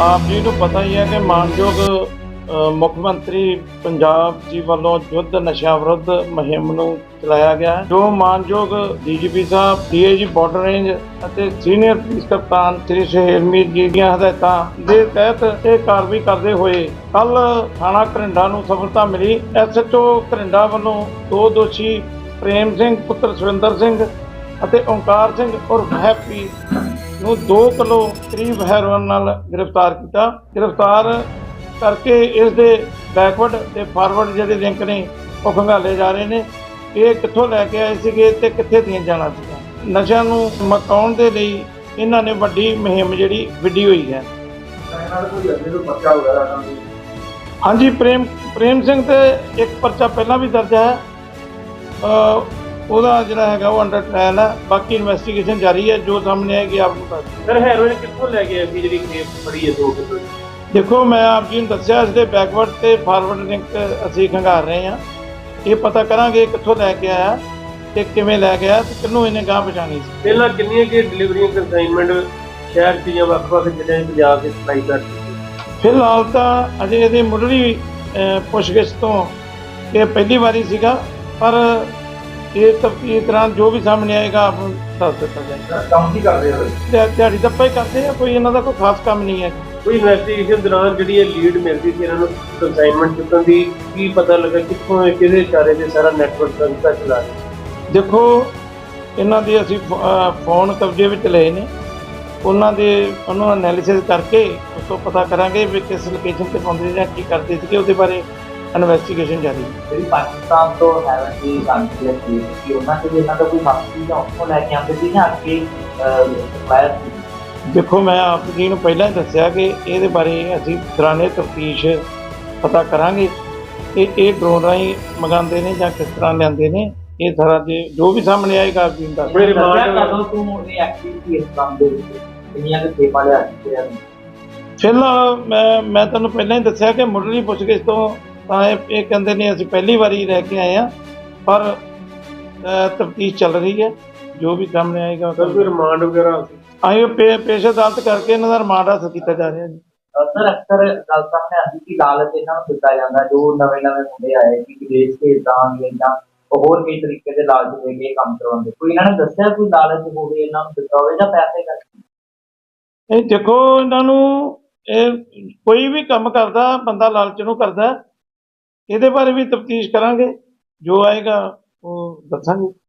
ਆਪ ਜੀ ਨੂੰ ਪਤਾ ਹੀ ਹੈ ਕਿ ਮਾਨਯੋਗ ਮੁੱਖ ਮੰਤਰੀ ਪੰਜਾਬ ਜੀ ਵੱਲੋਂ ਯੁੱਧ ਨਸ਼ਾ ਵਿਰੁੱਧ ਮੁਹਿੰਮ ਨੂੰ ਚਲਾਇਆ ਗਿਆ ਜੋ ਮਾਨਯੋਗ ਡੀਜੀਪੀ ਸਾਹਿਬ, ਡੀਏਜੀ ਬਾਰਡਰ ਰੇਂਜ ਅਤੇ ਸੀਨੀਅਰ ਪੁਲਿਸ ਕਪਤਾਨ ਸ੍ਰੀ ਸੁਹੇਲਮੀਤ ਜੀ ਦੀਆਂ ਹਦਾਇਤਾਂ ਦੇ ਤਹਿਤ ਇਹ ਕਾਰਵਾਈ ਕਰਦੇ ਹੋਏ ਕੱਲ ਥਾਣਾ ਘਰਿੰਡਾ ਨੂੰ ਸਫਲਤਾ ਮਿਲੀ। ਐਸਐਚਓ ਘਰਿੰਡਾ ਵੱਲੋਂ ਦੋ ਦੋਸ਼ੀ ਪ੍ਰੇਮ ਸਿੰਘ, ਪੁੱਤਰ ਸੁਰਿੰਦਰ ਸਿੰਘ ਅਤੇ ਓਂਕਾਰ ਸਿੰਘ ਉਰਫ ਹੈਪੀ ਨੂੰ 2 ਕਿਲੋ ਕਰੀਬ ਹੈਰੋਇਨ ਨਾਲ ਗ੍ਰਿਫਤਾਰ ਕੀਤਾ। ਗ੍ਰਿਫਤਾਰ ਕਰਕੇ ਇਸ ਦੇ ਬੈਕਵਰਡ ਤੇ ਫਾਰਵਰਡ ਜਿਹੜੇ ਲਿੰਕ ਨੇ, ਉਹ ਖੰਗਾਲੇ ਜਾ ਰਹੇ ਨੇ। ਇਹ ਕਿੱਥੋਂ ਲੈ ਕੇ ਆਏ ਸੀਗੇ ਤੇ ਕਿੱਥੇ ਦੀਆਂ ਜਾਣਾ ਸੀਗਾ ਨਸ਼ਿਆਂ ਨੂੰ ਮਕਾਉਣ ਦੇ ਲਈ ਇਹਨਾਂ ਨੇ ਵੱਡੀ ਮੁਹਿੰਮ ਜਿਹੜੀ ਵਿੱਢੀ ਹੋਈ ਹੈ। ਹਾਂਜੀ, ਪ੍ਰੇਮ ਪ੍ਰੇਮ ਸਿੰਘ ਤੇ ਇੱਕ ਪਰਚਾ ਪਹਿਲਾਂ ਵੀ ਦਰਜ ਹੈ। ਉਹਦਾ ਜਿਹੜਾ ਹੈਗਾ ਉਹ ਅੰਡਰ ਟ੍ਰਾਇਲ ਹੈ। ਬਾਕੀ ਇਨਵੈਸਟੀਗੇਸ਼ਨ ਜਾਰੀ ਹੈ। ਜੋ ਸਾਹਮਣੇ ਆਏਗੀ ਆਪ ਨੂੰ ਦੱਸ ਦਿਆਂਗੇ। ਸਰ ਹੈਰੋਇਨ ਕਿੱਥੋਂ ਲੈ ਕੇ ਸੀ ਜਿਹੜੀ ਖੇਪ ਫੜੀ ਹੈ ਦੋ ਕਿਲੋ ਦੇਖੋ ਮੈਂ ਆਪ ਜੀ ਨੂੰ ਦੱਸਿਆ ਇਸ ਦੇ ਬੈਕਵਰਡ ਤੇ ਫਾਰਵਰਡ ਲਿੰਕ ਅਸੀਂ ਖੰਗਾਰ ਰਹੇ ਹਾਂ। ਇਹ ਪਤਾ ਕਰਾਂਗੇ ਕਿੱਥੋਂ ਲੈ ਕੇ ਆਇਆ ਤੇ ਕਿਵੇਂ ਲੈ ਕੇ ਆਇਆ ਤੇ ਕਿਹਨੂੰ ਇਹਨੇ ਗਾਂ ਪਛਾਣੀ ਸੀ। ਪਹਿਲਾਂ ਕਿੰਨੀਆਂ ਕਿ ਡਿਲੀਵਰੀਆਂ ਕੰਸਾਈਨਮੈਂਟ ਸ਼ਹਿਰ 'ਚ ਜਾਂ ਵੱਖ-ਵੱਖ ਜ਼ਿਲ੍ਹਿਆਂ 'ਚ ਪੰਜਾਬ ਦੇ ਸਪਲਾਈ ਕਰ ਫਿਲਹਾਲ ਤਾਂ ਅਜੇ ਇਹਦੀ ਮੁੱਢਲੀ ਅਹ, ਪੁੱਛਗਿੱਛ ਤੋਂ ਇਹ ਪਹਿਲੀ ਵਾਰੀ ਸੀਗਾ ਪਰ ਇਹ ਤਫਤੀਸ਼ ਦੌਰਾਨ ਜੋ ਵੀ ਸਾਹਮਣੇ ਆਏਗਾ ਆਪ ਨੂੰ ਦੱਸ ਦਿੱਤਾ ਜਾਏਗਾ। ਕੰਮ ਕੀ ਕਰਦੇ ਹੋ ਦਿਹਾ- ਦਿਹਾੜੀ ਦੱਪਾ ਹੀ ਕਰਦੇ ਆ ਕੋਈ ਇਹਨਾਂ ਦਾ ਕੋਈ ਖਾਸ ਕੰਮ ਨਹੀਂ ਹੈ। ਕੋਈ ਇਨਵੈਸਟੀਗੇਸ਼ਨ ਦੌਰਾਨ ਜਿਹੜੀ ਇਹ ਲੀਡ ਮਿਲਦੀ ਸੀ ਇਹਨਾਂ ਨੂੰ ਕੰਸਾਈਨਮੈਂਟ ਚੁੱਕਣ ਦੀ ਕੀ ਪਤਾ ਲੱਗਾ ਕਿੱਥੋਂ ਇਹ ਕਿਹਦੇ ਇਸ਼ਾਰੇ ਤੇ ਸਾਰਾ ਨੈਟਵਰਕ ਸੰਸਥਾ ਚਲਾ ਰਹੇ ਦੇਖੋ ਇਹਨਾਂ ਦੇ ਅਸੀਂ ਫੋ- ਅਹ ਫੋਨ ਕਬਜ਼ੇ ਵਿੱਚ ਲਏ ਨੇ। ਉਹਨਾਂ ਦੇ ਉਹਨੂੰ ਐਨਾਲਿਸਿਸ ਕਰਕੇ ਉਸ ਤੋਂ ਪਤਾ ਕਰਾਂਗੇ ਵੀ ਕਿਸ ਲੋਕੇਸ਼ਨ ਤੇ ਪਾਉਂਦੇ ਜਾਂ ਕੀ ਕਰਦੇ ਸੀਗੇ ਉਹਦੇ ਬਾਰੇ। ਇਨਵੈਸਟੀਗੇਸ਼ਨ ਜਾਰੀ। ਹੈ ਜਿਹੜੀ ਪਾਕਿਸਤਾਨ ਤੋਂ ਹੈਵਨ ਦੀ ਗੱਲ ਕੀਤੀ ਕਿ ਉਹਨਾਂ ਦੇ ਇਹਨਾਂ ਦਾ ਕੋਈ ਮਕਸਦ ਜਾਂ ਉੱਥੋਂ ਲੈ ਕੇ ਆਉਂਦੇ ਸੀ ਜਾਂ ਅੱਗੇ ਸਪਲਾਇਰ ਦੇਖੋ ਮੈਂ ਆਪ ਜੀ ਨੂੰ ਪਹਿਲਾਂ ਹੀ ਦੱਸਿਆ ਕਿ ਇਹਦੇ ਬਾਰੇ ਅਸੀਂ ਦੌਰਾਨੇ ਤਫਤੀਸ਼ ਪਤਾ ਕਰਾਂਗੇ। ਕਿ ਇਹ ਡਰੋਨ ਰਾਹੀਂ ਮੰਗਾਉਂਦੇ ਨੇ ਜਾਂ ਕਿਸ ਤਰ੍ਹਾਂ ਲਿਆਉਂਦੇ ਨੇ ਇਹ ਸਾਰਾ ਜੇ ਜੋ ਵੀ ਸਾਹਮਣੇ ਆਏਗਾ ਆਪ ਜੀ ਨੂੰ ਦੱਸ ਰਿਮਾਂਡ ਕਦੋਂ ਤੋਂ ਇਹ ਐਕਟੀਵਿਟੀ ਇਸ ਕੰਮ ਦੇ ਵਿੱਚ? ਦੁਨੀਆ ਦੇ ਸੇਵਾ ਲਿਆ ਚੁੱਕੇ ਹਨ ਫਿਲਹਾਲ ਮੈਂ ਮੈਂ ਤੁਹਾਨੂੰ ਪਹਿਲਾਂ ਹੀ ਦੱਸਿਆ ਕਿ ਮੁੱਢਲੀ ਪੁੱਛਗਿੱਛ ਤੋਂ ਤਾਂ ਇਹ ਇਹ ਕਹਿੰਦੇ ਨੇ ਅਸੀਂ ਪਹਿਲੀ ਵਾਰੀ ਰਹਿ ਕੇ ਆਏ ਆ ਪਰ ਤਫਤੀਸ਼ ਚੱਲ ਰਹੀ ਹੈ ਜੋ ਵੀ ਸਾਹਮਣੇ ਆਏਗਾ ਸਰ ਕੋਈ ਰਿਮਾਂਡ ਵਗੈਰਾ ਆਏ ਪੇ- ਪੇਸ਼ ਅਦਾਲਤ ਕਰਕੇ ਇਹਨਾਂ ਦਾ ਰਿਮਾਂਡ ਹਾਸਲ ਕੀਤਾ ਜਾ ਰਿਹਾ ਜੀ। ਸਰ ਅਕਸਰ ਗੱਲ ਸਾਹਮਣੇ ਆਉਂਦੀ ਕਿ ਲਾਲਚ ਇਹਨਾਂ ਨੂੰ ਦਿੱਤਾ ਜਾਂਦਾ ਜੋ ਨਵੇਂ ਨਵੇਂ ਮੁੰਡੇ ਆਏ ਕਿ ਵਿਦੇਸ਼ ਭੇਜਾਂਗੇ ਜਾਂ ਉਹ ਹੋਰ ਕਈ ਤਰੀਕੇ ਦੇ ਲਾਲਚ ਦੇ ਕੇ ਕੰਮ ਕਰਵਾਉਂਦੇ ਕੋਈ ਇਹਨਾਂ ਨੇ ਦੱਸਿਆ ਕੋਈ ਲਾਲਚ ਹੋਵੇ ਇਹਨਾਂ ਨੂੰ ਦਿੱਤਾ ਹੋਵੇ ਜਾਂ ਪੈਸੇ ਕਰਕੇ? ਇਹ ਦੇਖੋ ਇਹਨਾਂ ਨੂੰ ਇਹ ਕੋਈ ਵੀ ਕੰਮ ਕਰਦਾ ਬੰਦਾ ਲਾਲਚ ਨੂੰ ਕਰਦਾ। ਇਹਦੇ ਬਾਰੇ ਵੀ ਤਫਤੀਸ਼ ਕਰਾਂਗੇ ਜੋ ਆਏਗਾ ਉਹ ਦੱਸਾਂਗੇ।